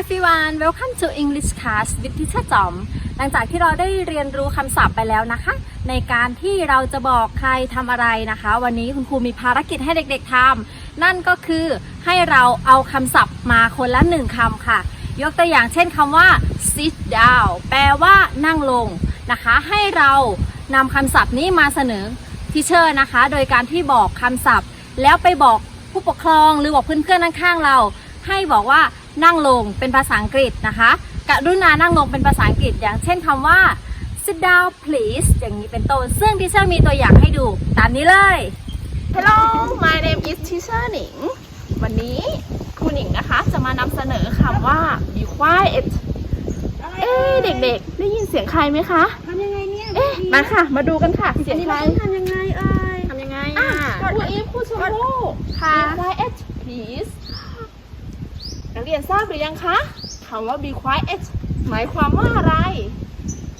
everyone welcome to English class with teacher จอม หลังจากที่เราได้เรียนรู้คำศัพท์ไปแล้วนะคะ ในการที่เราจะบอกใครทำอะไรนะคะ วันนี้คุณครูมีภารกิจให้เด็กๆทำนั่นก็คือให้เราเอาคำศัพท์มาคนละหนึ่งคำค่ะ ยกตัวอย่างเช่นคำว่า sit down แปลว่านั่งลงนะคะ ให้เรานำคำศัพท์นี้มาเสนอทีเชอร์นะคะ โดยการที่บอกคำศัพท์ แล้วไปบอกผู้ปกครองหรือบอกเพื่อนๆข้างๆเรา ให้บอกว่า นั่งลงเป็นภาษาอังกฤษนะคะกรุณานั่งลงเป็นภาษาอังกฤษ อย่างเช่นคำว่า sit down please อย่างนี้เป็นต้นซึ่งดิเชอร์มีตัวอย่างให้ดูตามนี้เลย Hello my name is Teacher หนิง วันนี้ครูหนิงนะคะจะมานำเสนอคำว่า be quiet เอ๊ะเด็กๆ ได้ยินเสียงใครไหมคะทำยังไงเนี่ยเอ๊ะมาค่ะ มาดูกันค่ะ เสียงนี่ใครเราต้องทำยังไงเอ่ยทำยังไงอะอะครูอีฟครูชมพู่ค่ะ be quiet please นักเรียนทราบหรือยังคะคำว่า be quiet หมายความว่าอะไร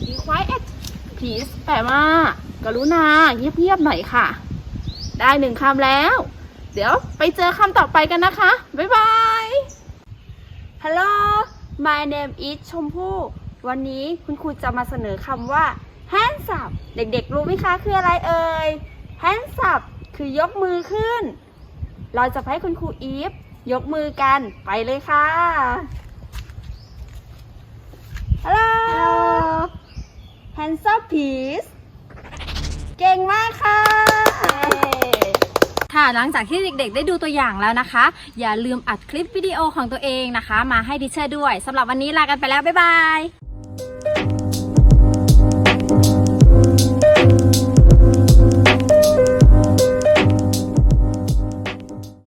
be quiet please แปลว่า กรุณาเงียบๆหน่อยค่ะ ได้หนึ่งคำแล้ว เดี๋ยวไปเจอคำต่อไปกันนะคะ บ๊ายบาย Hello my name is ชมพู่ วันนี้คุณครูจะมาเสนอคำว่า hands up เด็กๆ รู้ไหมคะ คืออะไรเอ่ย hands up คือยกมือขึ้น เราจะให้คุณครูอีฟ ยกมือกันไปเลยค่ะ Hello hands up please เก่งมากค่ะ ค่ะ หลังจากที่เด็กๆ ได้ดูตัวอย่างแล้วนะคะ อย่าลืมอัดคลิปวิดีโอของตัวเองนะคะ มาให้ดิเชอร์ด้วยสำหรับวันนี้ลากันไปแล้ว บ๊ายบาย